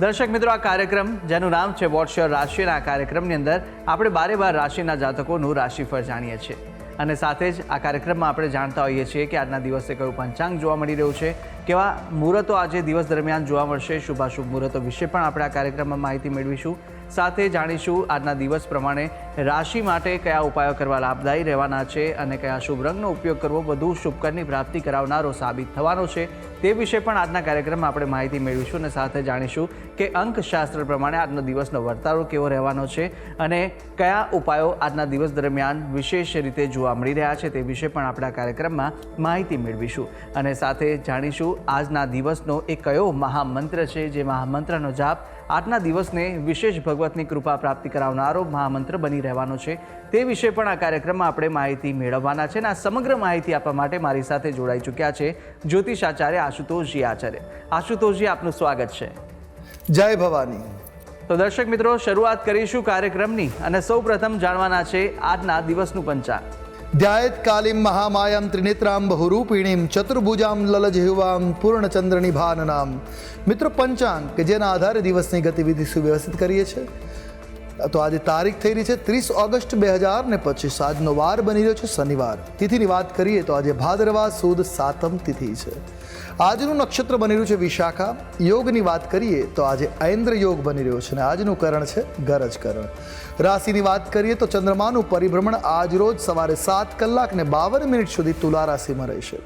દર્શક મિત્રો, આ કાર્યક્રમ, જેનું નામ છે વોટ્સ રાશિના આ કાર્યક્રમની અંદર આપણે બારે બાર રાશિના જાતકોનું રાશિફળ જાણીએ છીએ. અને સાથે જ આ કાર્યક્રમમાં આપણે જાણતા હોઈએ છીએ કે આજના દિવસે કયું પંચાંગ જોવા મળી રહ્યું છે, કેવા મુહૂર્તો આજે દિવસ દરમિયાન જોવા મળશે, શુભાશુભ મુહૂર્તો વિશે પણ આપણે આ કાર્યક્રમમાં માહિતી મેળવીશું. સાથે જાણીશું આજના દિવસ પ્રમાણે રાશિ માટે કયા ઉપાયો કરવા લાભદાયી રહેવાના છે અને કયા શુભ રંગનો ઉપયોગ કરવો વધુ શુભકરની પ્રાપ્તિ કરાવનારો સાબિત થવાનો છે. તે વિશે પણ આજના કાર્યક્રમમાં આપણે માહિતી મેળવીશું અને સાથે જાણીશું કે અંકશાસ્ત્ર પ્રમાણે આજનો દિવસનો વર્તારો કેવો રહેવાનો છે અને કયા ઉપાયો આજના દિવસ દરમિયાન વિશેષ રીતે જોવા મળી રહ્યા છે તે વિશે પણ આપણે કાર્યક્રમમાં માહિતી મેળવીશું. અને સાથે જાણીશું આજના દિવસનો એ કયો મહામંત્ર છે જે મહામંત્રનો જાપ આજના દિવસને વિશેષ ભગવતની કૃપા પ્રાપ્તિ કરાવનારો મહામંત્ર બની રહેવાનો છે. તે વિશે પણ આ કાર્યક્રમમાં આપણે માહિતી મેળવવાના છે અને આ સમગ્ર માહિતી આપવા માટે મારી સાથે જોડાઈ ચૂક્યા છે જ્યોતિષાચાર્ય આશુતોષજી આચાર્ય. આશુતોષજી આપનું સ્વાગત છે. જય ભવાની. તો દર્શક મિત્રો શરૂઆત કરીશું કાર્યક્રમની અને સૌ પ્રથમ જાણવાના છે આજના દિવસનું પંચાંગ. ધ્યાયત કાલીમ મહામાયામ ત્રિનેત્રામ બહુરૂપિણીમ ચતુર્ભુજામ લલજહિવામ પૂર્ણચંદ્રનિભાનનામ. મિત્રો પંચાંગ કે જેના આધારે દિવસની ગતિવિધિ સુવ્યવસ્થિત કરીએ છીએ? તો આજે તારીખ થઈ રહી છે ત્રીસ ઓગસ્ટ બે હજાર ને પચીસ. આજનો વાર બની રહ્યો છે શનિવાર. તિથિની વાત કરીએ તો આજે ભાદરવા સુદ સાતમ તિથિ છે. આજનું નક્ષત્ર બની રહ્યું છે વિશાખા. યોગની વાત કરીએ તો આજે ઐન્દ્ર યોગ બની રહ્યો છે અને આજનું કરણ છે ગરજ કરણ. રાશિની વાત કરીએ તો ચંદ્રમાનું પરિભ્રમણ આજ રોજ સવારે સાત કલાક ને બાવન મિનિટ સુધી તુલા રાશિમાં રહેશે.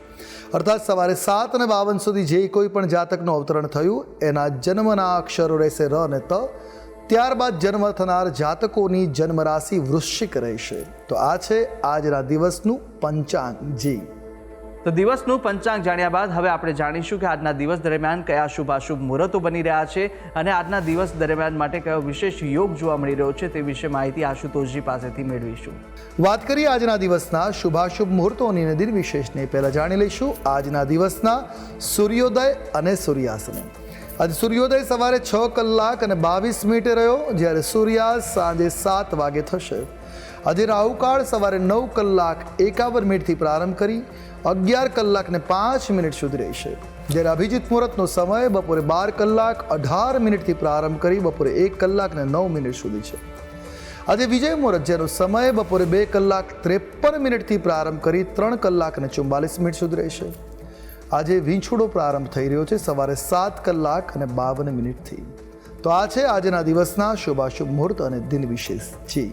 અર્થાત સવારે સાત અને બાવન સુધી જે કોઈ પણ જાતકનું અવતરણ થયું, એના જન્મના અક્ષરો રહેશે ર અને ત. ત્યારબાદ જન્મ થનાર જાતકોની જન્મ રાશિ વૃશ્ચિક રહેશે. તો આ છે આજના દિવસનું પંચાંગ જી તો દિવસનું પંચાંગ જાણ્યા બાદ હવે આપણે જાણીશું કે આજના દિવસ દરમિયાન કયા શુભાશુભ મુહૂર્તો બની રહ્યા છે અને આજના દિવસ દરમિયાન માટે કયો વિશેષ યોગ જોવા મળી રહ્યો છે તે વિશે માહિતી આશુતોષજી પાસેથી મેળવીશું. વાત કરીએ આજના દિવસના શુભાશુભ મુહૂર્તોની નદીર વિશેષને પહેલાં જાણી લઈશું. આજના દિવસના સૂર્યોદય અને સૂર્યાસ્ત આજે સૂર્યોદય સવારે છ કલાક અને બાવીસ મિનિટે રહ્યો જ્યારે સૂર્યાસ્ત સાંજે સાત વાગે થશે. આજે રાહુકાળ સવારે નવ કલાક એકાવન મિનિટથી પ્રારંભ કરી અગિયાર કલાકને પાંચ મિનિટ સુધી રહેશે. જ્યારે અભિજીત મુહૂર્તનો સમય બપોરે બાર કલાક અઢાર મિનિટથી પ્રારંભ કરી બપોરે એક કલાકને નવ મિનિટ સુધી છે. આજે વિજય મુહૂર્ત, જેનો સમય બપોરે બે કલાક ત્રેપન મિનિટથી પ્રારંભ કરી ત્રણ કલાક અને ચુમ્બાલીસ મિનિટ સુધી રહેશે. આજે વીંછોડો પ્રારંભ થઈ રહ્યો છે સવારે સાત કલાક અને બાવન મિનિટથી. તો આ છે આજના દિવસના શુભાશુભ મુહૂર્ત અને દિન વિશેષ જી.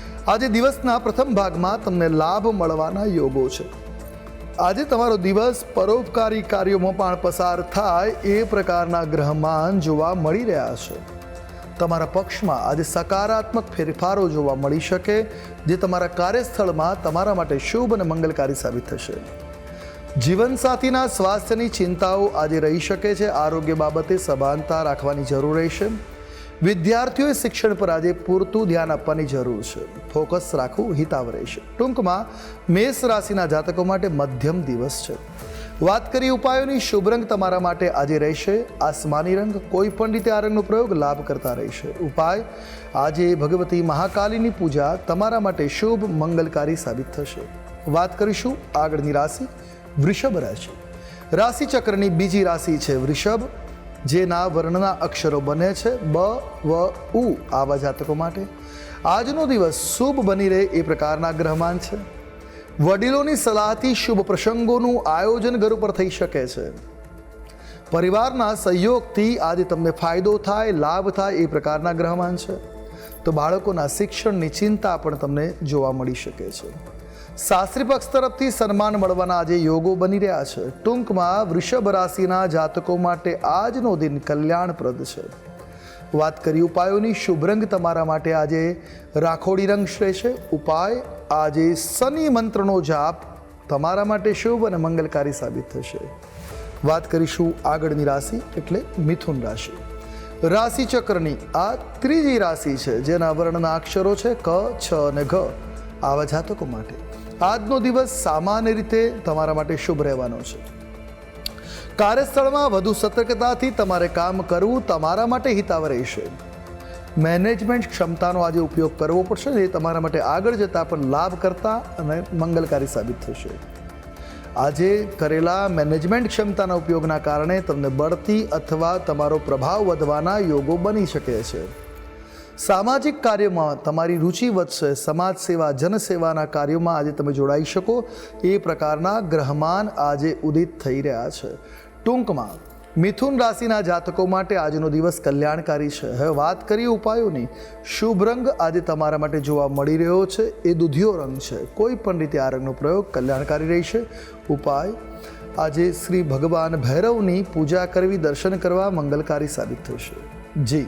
આજે દિવસના પ્રથમ ભાગમાં તમને લાભ મળવાના યોગો છે. આજે તમારો દિવસ પરોપકારી કાર્યોમાં પણ પસાર થાય એ પ્રકારના ગ્રહમાન જોવા મળી રહ્યા છે. તમારા પક્ષમાં આજે સકારાત્મક ફેરફારો જોવા મળી શકે, જે તમારા કાર્યસ્થળમાં તમારા માટે શુભ અને મંગલકારી સાબિત થશે. જીવનસાથીના સ્વાસ્થ્યની ચિંતાઓ આજે રહી શકે છે, આરોગ્ય બાબતે સભાનતા રાખવાની જરૂર રહેશે. વિદ્યાર્થીઓએ શિક્ષણ પર આજે પૂરતું ધ્યાન આપવાની જરૂર છે. ફોકસ રાખવું હિતાવ રહેશે ટૂંકમાં, મેષ રાશિના જાતકો માટે મધ્યમ દિવસ છે. વાત કરી ઉપાયોની, શુભ રંગ તમારા માટે આજે રહેશે. આસમાની રંગ કોઈ પણ રીતે આ રંગનો પ્રયોગ લાભ કરતા રહેશે. ઉપાય, આજે ભગવતી મહાકાલીની પૂજા તમારા માટે શુભ, મંગલકારી સાબિત થશે. વાત કરીશું આગળની રાશિ, વૃષભ રાશિ. રાશિ ચક્રની બીજી રાશિ છે વૃષભ. જેના વર્ણના અક્ષરો બને છે બ, વ, ઉ આવા જાતકો માટે. આજનો દિવસ શુભ બની રહે એ પ્રકારના ગ્રહમાન છે. વડીલોની સલાહથી શુભ પ્રસંગોનું આયોજન ઘર ઉપર થઈ શકે છે. પરિવારના સહયોગથી આજે તમને ફાયદો થાય, લાભ થાય એ પ્રકારના ગ્રહમાન છે. તો બાળકોના શિક્ષણની ચિંતા પણ તમને જોવા મળી શકે છે. શાસ્ત્રી પક્ષ તરફથી સન્માન મળવાના આજે યોગો બની રહ્યા છે. ટૂંકમાં વૃષભ રાશિના જાતકો માટે આજનો દિન કલ્યાણપ્રદ છે. વાત કરી ઉપાયોની, શુભ રંગ તમારા માટે આજે રાખોડી રંગ શ્રેષ્ઠ ઉપાય, આજે શનિ મંત્રનો જાપ તમારા માટે શુભ અને મંગલકારી સાબિત થશે. વાત કરીશું આગળની રાશિ એટલે મિથુન રાશિ. રાશિ ચક્રની આ ત્રીજી રાશિ છે, જેના વર્ણના અક્ષરો છે ક, છ અને ઘ. આવા જાતકો માટે. આજનો દિવસ સામાન્ય રીતે તમારા માટે શુભ રહેવાનો છે. કાર્યસ્થળમાં વધુ સતર્કતાથી તમારે કામ કરવું તમારા માટે હિતાવ રહેશે. મેનેજમેન્ટ ક્ષમતાનો આજે ઉપયોગ કરવો પડશે એ તમારા માટે આગળ જતાં પણ લાભ કરતા અને મંગલકારી સાબિત થશે. આજે કરેલા મેનેજમેન્ટ ક્ષમતાના ઉપયોગના કારણે તમને બઢતી અથવા તમારો પ્રભાવ વધવાના યોગો બની શકે છે. સામાજિક કાર્યમાં તમારી રુચિ વધશે. સમાજ સેવા જનસેવાના કાર્યોમાં આજે તમે જોડાઈ શકો. એ પ્રકારના ગ્રહમાન આજે ઉદિત થઈ રહ્યા છે. ટૂંકમાં, મિથુન રાશિના જાતકો માટે આજનો દિવસ કલ્યાણકારી છે. હવે વાત કરીએ ઉપાયોની. શુભ રંગ આજે તમારા માટે જોવા મળી રહ્યો છે. એ દૂધિયો રંગ છે. કોઈ પણ રીતે આ રંગનો પ્રયોગ કલ્યાણકારી રહેશે. ઉપાય, આજે શ્રી ભગવાન ભૈરવની પૂજા કરવી, દર્શન કરવા મંગલકારી સાબિત થશે. જી.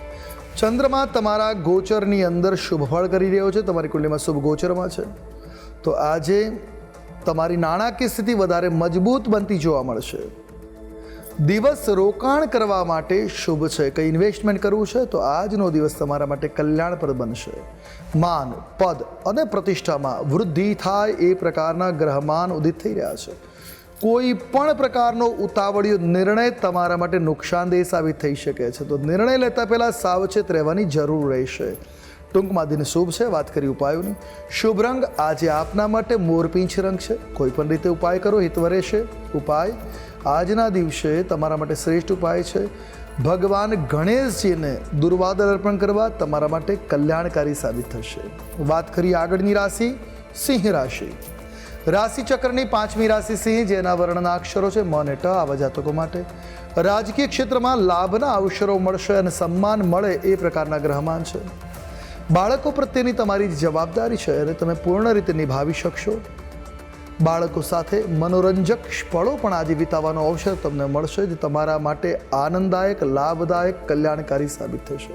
ચંદ્રમા તમારા ગોચરની અંદર શુભ ફળ કરી રહ્યો છે. તમારી કુંડલીમાં શુભ ગોચરમાં છે. તો આજે તમારી નાણાકીય સ્થિતિ વધારે મજબૂત બનતી જોવા મળશે. દિવસ રોકાણ કરવા માટે શુભ છે. કંઈ ઇન્વેસ્ટમેન્ટ કરવું છે તો આજનો દિવસ તમારા માટે કલ્યાણપ્રદ બનશે. માન, પદ અને પ્રતિષ્ઠામાં વૃદ્ધિ થાય એ પ્રકારના ગ્રહમાન ઉદિત થઈ રહ્યા છે. કોઈ પણ પ્રકારનો ઉતાવળિયો નિર્ણય તમારા માટે નુકસાનદેહ સાબિત થઈ શકે છે. તો નિર્ણય લેતા પહેલાં સાવચેત રહેવાની જરૂર રહેશે. ટૂંકમાં દિન શુભ છે. વાત કરી ઉપાયોની. શુભ રંગ આજે આપના માટે મોરપીંછ રંગ છે. કોઈ પણ રીતે ઉપાય કરો. હિતવ રહેશે ઉપાય. આજના દિવસે તમારા માટે શ્રેષ્ઠ ઉપાય છે. ભગવાન ગણેશજીને દુર્વાદર અર્પણ કરવા તમારા માટે કલ્યાણકારી સાબિત થશે. વાત કરીએ આગળની રાશિ. સિંહ રાશિ. રાશિ ચક્રની પાંચમી રાશિ સિંહ, જેના વર્ણના અક્ષરો છે મ અને ટ આવા જાતકો માટે. રાજકીય ક્ષેત્રમાં લાભના અવસરો મળશે અને સન્માન મળે એ પ્રકારના ગ્રહમાન છે. બાળકો પ્રત્યેની તમારી જવાબદારી છે અને તમે પૂર્ણ રીતે નિભાવી શકશો. બાળકો સાથે મનોરંજક પળો પણ આજે વિતાવવાનો અવસર તમને મળશે, જે તમારા માટે આનંદદાયક, લાભદાયક, કલ્યાણકારી સાબિત થશે.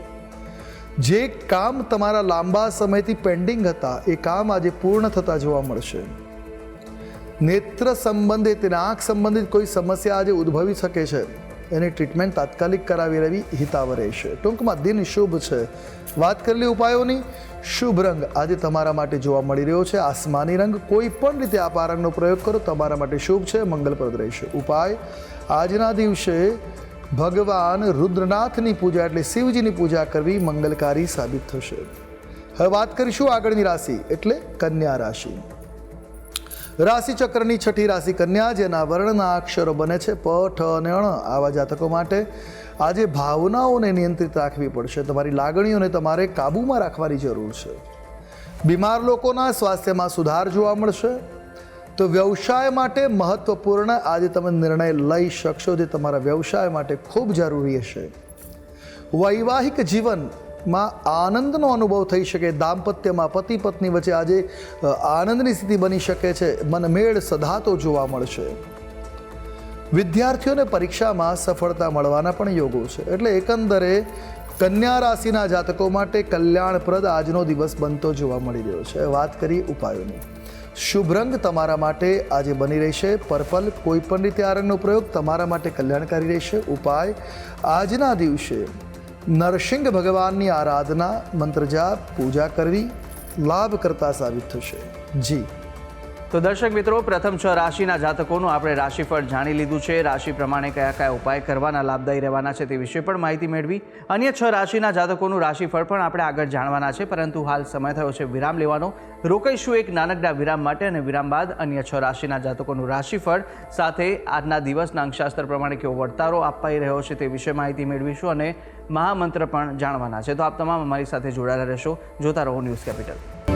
જે કામ તમારા લાંબા સમયથી પેન્ડિંગ હતા, એ કામ આજે પૂર્ણ થતા જોવા મળશે. નેત્ર સંબંધિત આંખ સંબંધિત કોઈ સમસ્યા આજે ઉદ્ભવી શકે છે. એની ટ્રીટમેન્ટ તાત્કાલિક કરાવી લેવી હિતાવ રહેશે ટૂંકમાં દિન શુભ છે. વાત કરેલી ઉપાયોની? શુભ રંગ આજે તમારા માટે જોવા મળી રહ્યો છે. આસમાની રંગ કોઈ પણ રીતે આપ આ રંગનો પ્રયોગ કરો, તમારા માટે શુભ છે, મંગલપ્રદ રહેશે. ઉપાય? આજના દિવસે ભગવાન રુદ્રનાથની પૂજા એટલે શિવજીની પૂજા કરવી મંગલકારી સાબિત થશે. હવે વાત કરીશું આગળની રાશિ એટલે કન્યા રાશિ. રાશિ ચક્રની છઠ્ઠી રાશિ કન્યા, જેના વર્ણના અક્ષરો બને છે પ, ઠ અને અણ આવા જાતકો માટે આજે ભાવનાઓને નિયંત્રિત રાખવી પડશે. તમારી લાગણીઓને તમારે કાબૂમાં રાખવાની જરૂર છે. બીમાર લોકોના સ્વાસ્થ્યમાં સુધાર જોવા મળશે. તો વ્યવસાય માટે મહત્વપૂર્ણ આજે તમે નિર્ણય લઈ શકશો, જે તમારા વ્યવસાય માટે ખૂબ જરૂરી હશે. વૈવાહિક જીવનમાં આનંદનો અનુભવ થઈ શકે, દાંપત્યમાં પતિ પત્ની વચ્ચે આજે આનંદની સ્થિતિ બની શકે છે. મનમેળ સધાતો જોવા મળશે. વિદ્યાર્થીઓને પરીક્ષામાં સફળતા મળવાના પણ યોગો છે. એટલે એકંદરે કન્યા રાશિના જાતકો માટે કલ્યાણપ્રદ આજનો દિવસ બનતો જોવા મળી રહ્યો છે. વાત કરી ઉપાયોની. શુભ રંગ તમારા માટે આજે બની રહેશે. પર્પલ કોઈ પણ રીતે આ રંગનો પ્રયોગ તમારા માટે કલ્યાણકારી રહેશે. ઉપાય આજના દિવસે નરસિંહ ભગવાનની આરાધના મંત્રજાપ પૂજા કરવી લાભ કરતા સાબિત થશે. જી. તો દર્શક મિત્રો, પ્રથમ છ રાશિના જાતકોનું આપણે રાશિફળ જાણી લીધું છે. રાશિ પ્રમાણે કયા કયા ઉપાય કરવાના, લાભદાયી રહેવાના છે તે વિશે પણ માહિતી મેળવી. અન્ય છ રાશિના જાતકોનું રાશિફળ પણ આપણે આગળ જાણવાના છે, પરંતુ હાલ સમય થયો છે વિરામ લેવાનો. રોકાઈશું એક નાનકડા વિરામ માટે અને વિરામ બાદ અન્ય છ રાશિના જાતકોનું રાશિફળ સાથે આજના દિવસના અંકશાસ્ત્ર પ્રમાણે કેવો વર્તારો અપાઈ રહ્યો છે તે વિશે માહિતી મેળવીશું અને મહામંત્ર પણ જાણવાના છે. તો આપ તમામ અમારી સાથે જોડાયેલા રહેશો. જોતા રહો ન્યૂઝ કેપિટલ.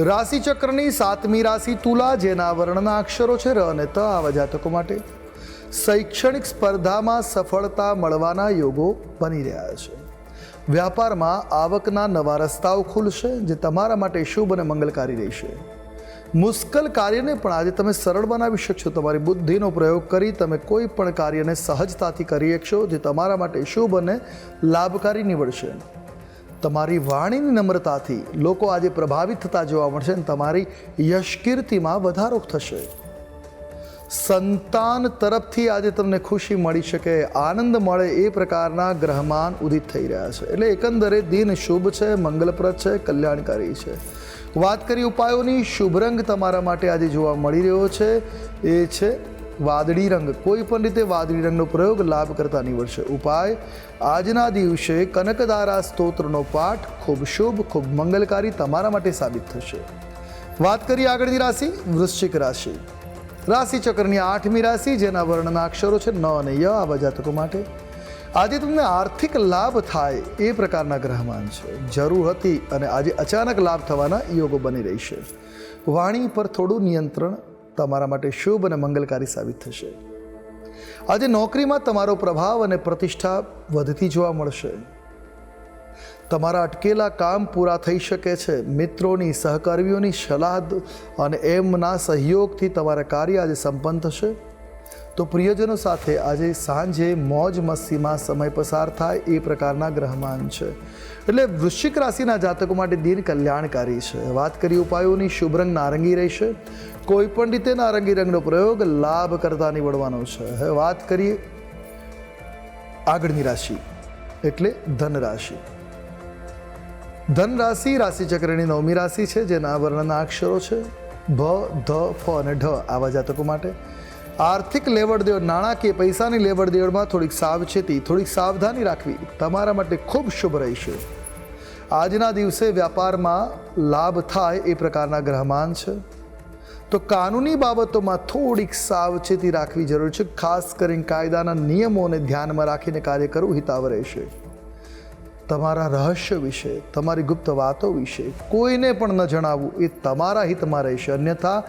રાશિ ચક્રની સાતમી રાશિ તુલા, જેના વર્ણના અક્ષરો છે ર અને ત, આવા જાતકો માટે શૈક્ષણિક સ્પર્ધામાં સફળતા મળવાના યોગો બની રહ્યા છે. વ્યાપારમાં આવકના નવા રસ્તાઓ ખુલશે, જે તમારા માટે શુભ અને મંગલકારી રહેશે. મુશ્કેલ કાર્યને પણ આજે તમે સરળ બનાવી શકશો. તમારી બુદ્ધિનો પ્રયોગ કરી તમે કોઈ પણ કાર્યને સહજતાથી કરી શકશો, જે તમારા માટે શુભ અને લાભકારી નીવડશે. તમારી વાણીની નમ્રતાથી લોકો આજે પ્રભાવિત થતા જોવા મળશે અને તમારી યશકીર્તિમાં વધારો થશે. સંતાન તરફથી આજે તમને ખુશી મળી શકે, આનંદ મળે એ પ્રકારના ગ્રહમાન ઉદિત થઈ રહ્યા છે. એટલે એકંદરે દિન શુભ છે, મંગલપ્રદ છે, કલ્યાણકારી છે. વાત કરી ઉપાયોની, શુભ રંગ તમારા માટે આજે જોવા મળી રહ્યો છે. એ છે વાદળી રંગ. કોઈ પણ રીતે વાદળી રંગનો પ્રયોગ લાભ કરતા નીવડશે. ઉપાય, આજના દિવસે કનકદારા સ્તોત્રનો પાઠ ખૂબ શુભ, ખૂબ મંગલકારી તમારા માટે સાબિત થશે. વાત કરીએ આગળની રાશિ, વૃશ્ચિક રાશિ. રાશિ ચક્રની આઠમી રાશિ, જેના વર્ણના અક્ષરો છે ન અને ય આવા જાતકો માટે. આજે તમને આર્થિક લાભ થાય એ પ્રકારના ગ્રહમાન છે. જરૂર હતી અને આજે અચાનક લાભ થવાના યોગો બની રહી છે. વાણી પર થોડું નિયંત્રણ તમારા માટે શુભ અને મંગલકારી સાબિત થશે. આજે નોકરીમાં તમારો પ્રભાવ અને પ્રતિષ્ઠા વધતી જોવા મળશે. તમારા અટકેલા કામ પૂરા થઈ શકે છે. મિત્રોની સહકર્મીઓની સલાહ અને એમના સહયોગથી તમારા કાર્ય આજે સંપન્ન થશે. તો પ્રિયજનો સાથે આજે સાંજે મોજ મસ્તીમાં સમય પસાર થાય એ પ્રકારના ગ્રહમાન છે. એટલે વૃશ્ચિક રાશિના જાતકો માટે દિન કલ્યાણકારી છે. વાત કરી ઉપાયોની, શુભ રંગ નારંગી રહેશે. કોઈ પણ રીતે નારંગી રંગનો પ્રયોગ લાભ કરતા નીવડવાનો છે. હવે વાત કરીએ આગળની રાશિ, એટલે ધન રાશિ ધન રાશિ રાશિચક્રની નવમી રાશિ છે, જેના વર્ણના અક્ષરો છે, ભ, ધ, ફ અને ઢ આવા જાતકો માટે. આર્થિક લેવડ દેવડ નાણાકીય પૈસાની લેવડ દેવડમાં થોડીક સાવચેતી, થોડીક સાવધાની રાખવી તમારા માટે ખૂબ શુભ રહેશે. આજના દિવસે વ્યાપારમાં લાભ થાય એ પ્રકારના ગ્રહમાન છે. તો કાનૂની બાબતોમાં થોડીક સાવચેતી રાખવી જરૂર છે. ખાસ કરીને કાયદાના નિયમોને ધ્યાનમાં રાખીને કાર્ય કરવું હિતાવ રહેશે. તમારા રહસ્ય વિશે, તમારી ગુપ્ત વાતો વિશે કોઈને પણ ન જણાવવું એ તમારા હિતમાં રહેશે. અન્યથા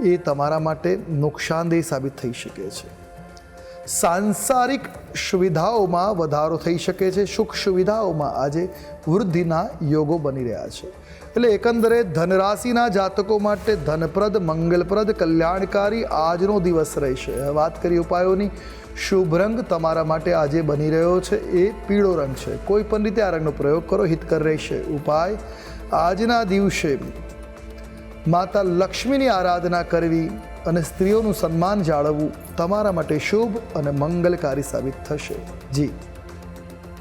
એ તમારા માટે નુકસાનદેહ સાબિત થઈ શકે છે. સાંસારિક સુવિધાઓમાં વધારો થઈ શકે છે. સુખ સુવિધાઓમાં આજે વૃદ્ધિના યોગો બની રહ્યા છે. એટલે એકંદરે ધનરાશિના જાતકો માટે ધનપ્રદ, મંગલપ્રદ, કલ્યાણકારી આજનો દિવસ રહેશે. વાત કરી ઉપાયોની. શુભ રંગ તમારા માટે આજે બની રહ્યો છે. એ પીળો રંગ છે. કોઈ પણ રીતે આ રંગનો પ્રયોગ કરો. હિતકર રહેશે. ઉપાય. આજના દિવસે માતા લક્ષ્મીની આરાધના કરવી અને સ્ત્રીઓનું સન્માન જાળવવું તમારા માટે શુભ અને મંગલકારી સાબિત થશે. જી.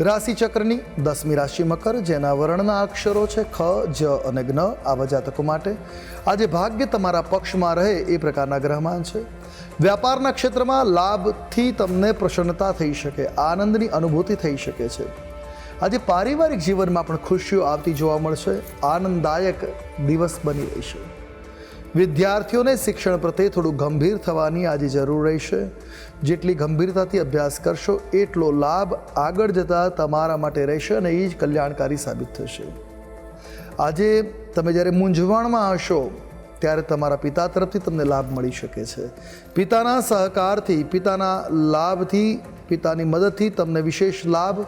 રાશિચક્રની દસમી રાશિ મકર, જેના વર્ણના અક્ષરો છે ખ, જ અને જ્ઞ. આવા જાતકો માટે આજે ભાગ્ય તમારા પક્ષમાં રહે એ પ્રકારના ગ્રહમાન છે. વ્યાપારના ક્ષેત્રમાં લાભથી તમને પ્રસન્નતા થઈ શકે, આનંદની અનુભૂતિ થઈ શકે છે. આજે પારિવારિક જીવનમાં પણ ખુશીઓ આવતી જોવા મળશે, આનંદદાયક દિવસ બની રહેશે. વિદ્યાર્થીઓને શિક્ષણ પ્રત્યે થોડું ગંભીર થવાની આજે જરૂર રહેશે. જેટલી ગંભીરતાથી અભ્યાસ કરશો, એટલો લાભ આગળ જતાં તમારા માટે રહેશે અને એ જ કલ્યાણકારી સાબિત થશે. આજે તમે જ્યારે મૂંઝવણમાં હશો, ત્યારે તમારા પિતા તરફથી તમને લાભ મળી શકે છે. પિતાના સહકારથી, પિતાના લાભથી, પિતાની મદદથી તમને વિશેષ લાભ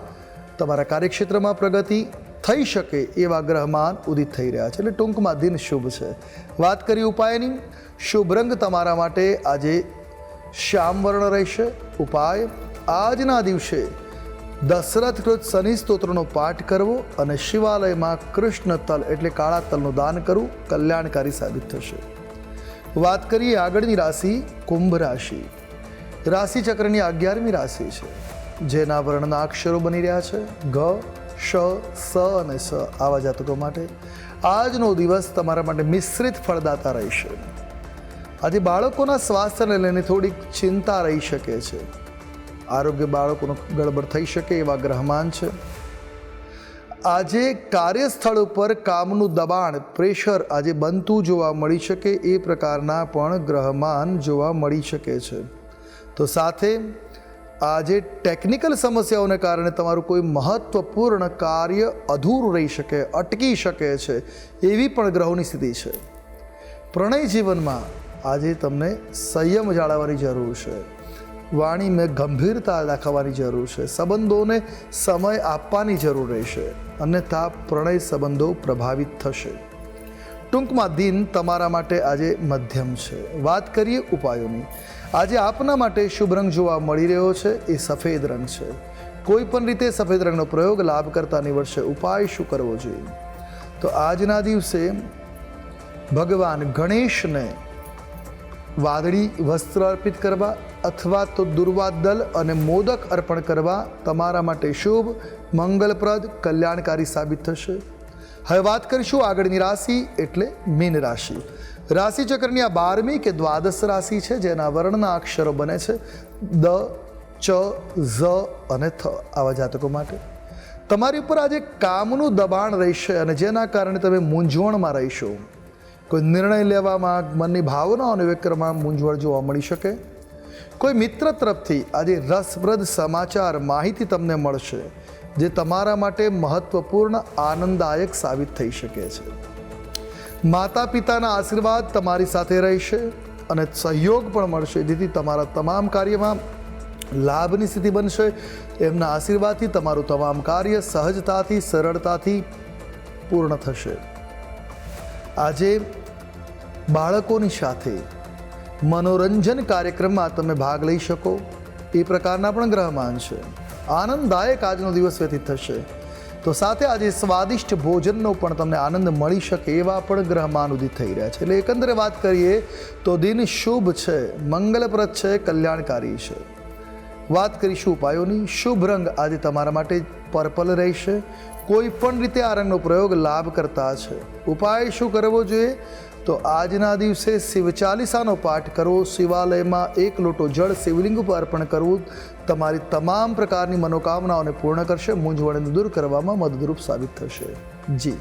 તમારા કાર્યક્ષેત્રમાં પ્રગતિ થઈ શકે એવા ગ્રહમાન ઉદિત થઈ રહ્યા છે. એટલે ટૂંકમાં દિન શુભ છે. વાત કરી ઉપાયની. શુભ રંગ તમારા માટે આજે શ્યામ વર્ણ રહેશે, ઉપાય. આજના દિવસે દશરથ કૃત શનિ સ્તોત્રનો પાઠ કરવો અને શિવાલયમાં કૃષ્ણ તલ એટલે કાળા તલનું દાન કરવું કલ્યાણકારી સાબિત થશે. વાત કરીએ આગળની રાશિ, કુંભ રાશિ. રાશિ ચક્રની અગિયારમી રાશિ છે, જેના વર્ણના અક્ષરો બની રહ્યા છે ગ શ, સ અને સ આવા જાતકો માટે. આજનો દિવસ તમારા માટે મિશ્રિત ફળદાતા રહેશે. આજે બાળકોના સ્વાસ્થ્યને લઈને થોડીક ચિંતા રહી શકે છે. આરોગ્ય બાળકોનું ગડબડ થઈ શકે એવા ગ્રહમાન છે. આજે કાર્યસ્થળ ઉપર કામનું દબાણ, પ્રેશર આજે બનતું જોવા મળી શકે, એ પ્રકારના પણ ગ્રહમાન જોવા મળી શકે છે. તો સાથે આજે ટેકનિકલ સમસ્યાઓને કારણે તમારું કોઈ મહત્વપૂર્ણ કાર્ય અધૂરું રહી શકે, અટકી શકે છે, એવી પણ ગ્રહોની સ્થિતિ છે. પ્રણય જીવનમાં આજે તમને સંયમ જાળવવાની જરૂર છે. વાણી મેં ગંભીરતા દાખવવાની જરૂર છે. સંબંધોને સમય આપવાની જરૂર રહેશે અન્યથા પ્રણય સંબંધો પ્રભાવિત થશે. ટૂંકમાં દિન તમારા માટે આજે મધ્યમ છે. વાત કરીએ ઉપાયોની. આજે આપના માટે શુભ રંગ જોવા મળી રહ્યો છે. એ સફેદ રંગ છે. કોઈ પણ રીતે સફેદ રંગનો પ્રયોગ લાભ કરતા નીવડશે. ઉપાય શું કરવો જોઈએ? તો આજના દિવસે ભગવાન ગણેશને વાદળી વસ્ત્ર અર્પિત કરવા અથવા તો દુર્વાદલ અને મોદક અર્પણ કરવા તમારા માટે શુભ, મંગલપ્રદ, કલ્યાણકારી સાબિત થશે. હવે વાત કરીશું આગળની રાશિ એટલે મીન રાશિ. રાશિચક્રની આ બારમી કે દ્વાદશ રાશિ છે, જેના વર્ણના અક્ષરો બને છે, દ, ચ, ઝ અને થ આવા જાતકો માટે. તમારી ઉપર આજે કામનું દબાણ રહેશે અને જેના કારણે તમે મૂંઝવણમાં રહેશો. કોઈ નિર્ણય લેવામાં મનની ભાવનાઓને વ્યક્ત કરવામાં મૂંઝવણ જોવા મળી શકે? કોઈ મિત્ર તરફથી આજે રસપ્રદ સમાચાર માહિતી તમને મળશે, જે તમારા માટે મહત્વપૂર્ણ, આનંદદાયક સાબિત થઈ શકે છે. માતા પિતાના આશીર્વાદ તમારી સાથે રહેશે અને સહયોગ પણ મળશે, જેથી તમારા તમામ કાર્યમાં લાભની સ્થિતિ બનશે. એમના આશીર્વાદથી તમારું તમામ કાર્ય સહજતાથી, સરળતાથી પૂર્ણ થશે. આજે બાળકોની સાથે મનોરંજન કાર્યક્રમમાં તમે ભાગ લઈ શકો. એ પ્રકારના પણ ગ્રહમાન છે. આનંદદાયક આજનો દિવસ વ્યતીત થશે. તો સાથે આજે સ્વાદિષ્ટ ભોજનનો પણ તમને આનંદ મળી શકે એવા પણ ગ્રહમાન ઉદિત થઈ રહ્યા છે. એટલે એકંદરે વાત કરીએ તો દિન શુભ છે, મંગલપ્રદ છે, કલ્યાણકારી છે. વાત કરીશું ઉપાયોની. શુભ રંગ આજે તમારા માટે પર્પલ રહેશે. કોઈ પણ રીતે આ રંગનો પ્રયોગ લાભ કરતા છે. ઉપાય શું કરવો જોઈએ? તો આજના દિવસે શિવ ચાલીસાનો પાઠ કરવો શિવાલયમાં એક લોટો જળ શિવલિંગ ઉપર અર્પણ કરવું તમારી તમામ પ્રકારની મનોકામનાઓને પૂર્ણ કરશે. મૂંઝવણને દૂર કરવામાં મદદરૂપ સાબિત થશે. જી.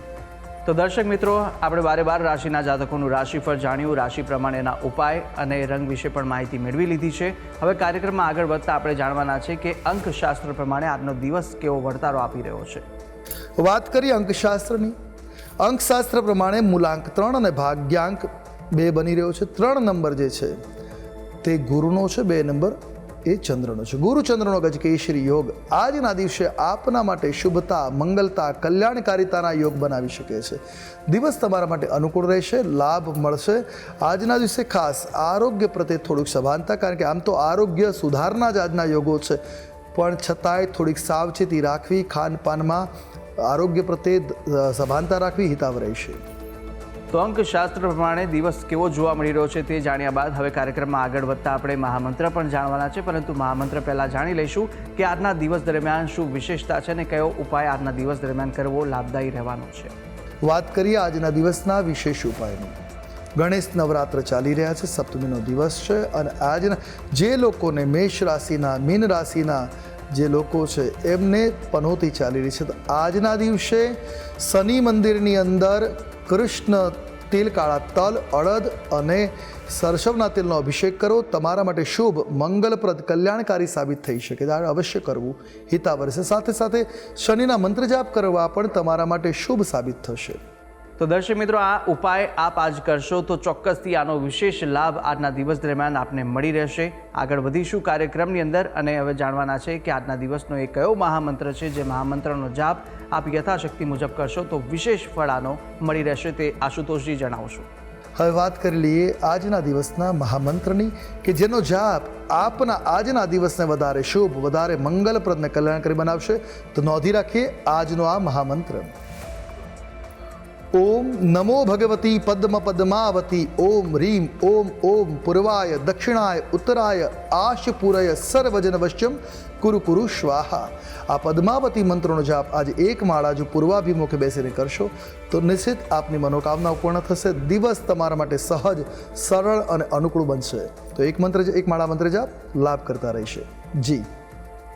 તો દર્શક મિત્રો, આપણે બારે બાર રાશિના જાતકોનું રાશિફળ જાણ્યું, રાશિ પ્રમાણેના ઉપાય અને રંગ વિશે પણ માહિતી મેળવી લીધી છે. હવે કાર્યક્રમમાં આગળ વધતા આપણે જાણવાના છે કે અંકશાસ્ત્ર પ્રમાણે આજનો દિવસ કેવો વળતારો આપી રહ્યો છે. વાત કરીએ અંકશાસ્ત્રની. અંકશાસ્ત્ર પ્રમાણે મૂલાંક ત્રણ અને ભાગ્યાંક બે બની રહ્યો છે. ત્રણ નંબર જે છે તે ગુરુનો છે, બે નંબર એ ચંદ્રનો છે. ગુરુ ચંદ્રનો ગજ કેશરી યોગ આજના દિવસે આપના માટે શુભતા, મંગલતા, કલ્યાણકારિતાના યોગ બનાવી શકે છે. દિવસ તમારા માટે અનુકૂળ રહેશે, લાભ મળશે. આજના દિવસે ખાસ આરોગ્ય પ્રત્યે થોડુંક સભાનતા, કારણ કે આમ તો આરોગ્ય સુધારના જ આજના યોગો છે. પણ છતાંય થોડીક સાવચેતી રાખવી, ખાનપાનમાં આરોગ્ય પ્રત્યે સભાનતા રાખવી હિતાવ રહેશે. તો અંકશાસ્ત્ર પ્રમાણે દિવસ કેવો જોવા મળી રહ્યો છે તે જાણ્યા બાદ હવે કાર્યક્રમમાં આગળ વધતા આપણે મહામંત્ર પણ જાણવાના છે, પરંતુ મહામંત્ર પહેલાં જાણી લઈશું કે આજના દિવસ દરમિયાન શું વિશેષતા છે અને કયો ઉપાય આજના દિવસ દરમિયાન કરવો લાભદાયી રહેવાનો છે. વાત કરીએ આજના દિવસના વિશેષ ઉપાયની. ગણેશ નવરાત્ર ચાલી રહ્યા છે, સપ્તમીનો દિવસ છે અને આજના જે લોકોને મેષ રાશિના, મીન રાશિના જે લોકો છે એમને પનોતી ચાલી રહી છે. તો આજના દિવસે શનિ મંદિરની અંદર કૃષ્ણ તેલ, કાળા તલ, અડદ અને સરસવના તેલનો અભિષેક કરો. તમારા માટે શુભ, મંગલપ્રદ, કલ્યાણકારી સાબિત થઈ શકે. છે અવશ્ય કરવું. હિતાવર છે સાથે સાથે શનિના મંત્ર જાપ કરવા પણ તમારા માટે શુભ સાબિત થશે. તો દર્શક મિત્રો, આ ઉપાય આપ આજ કરશો તો ચોક્કસથી આનો વિશેષ લાભ આજના દિવસ દરમિયાન આપને મળી રહેશે. આગળ વધીશું કાર્યક્રમની અંદર અને હવે જાણવાના છે કે આજના દિવસનો એ કયો મહામંત્ર છે જે મહામંત્રનો જાપ આપ યથાશક્તિ મુજબ કરશો તો વિશેષ ફળ આનો મળી રહેશે તે આશુતોષજી જણાવશો. હવે વાત કરી લઈએ આજના દિવસના મહામંત્રની કે જેનો જાપ આપના આજના દિવસને વધારે શુભ, વધારે મંગલપ્રદ ને કલ્યાણકારી બનાવશે. તો નોંધી રાખીએ આજનો આ મહામંત્ર. ઓમ નમો ભગવતી પદ્મ પદ્માવતી ઓમ રીમ ઓમ ઓમ પૂર્વાય દક્ષિણાય ઉત્તરાય આશપુરય સર્વજન વશ્યમ કુરુ કુરુ સ્વાહા આ પદ્માવતી મંત્રોનો જાપ આજે એક માળા જો પૂર્વાભિમુખે બેસીને કરશો તો નિશ્ચિત આપની મનોકામનાઓ પૂર્ણ થશે દિવસ તમારા માટે સહજ સરળ અને અનુકૂળ બનશે તો એક મંત્ર એક માળા મંત્ર જાપ લાભ કરતા રહેશે જી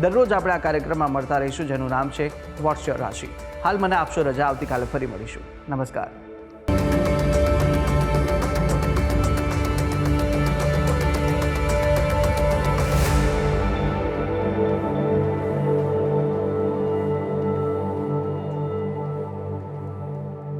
દરરોજ આપણે આ કાર્યક્રમમાં મળતા રહીશું, જેનું નામ છે વોટ્સ યોર રાશિ. હાલ મને આપશો રજા, આવતીકાલે ફરી મળીશું. નમસ્કાર.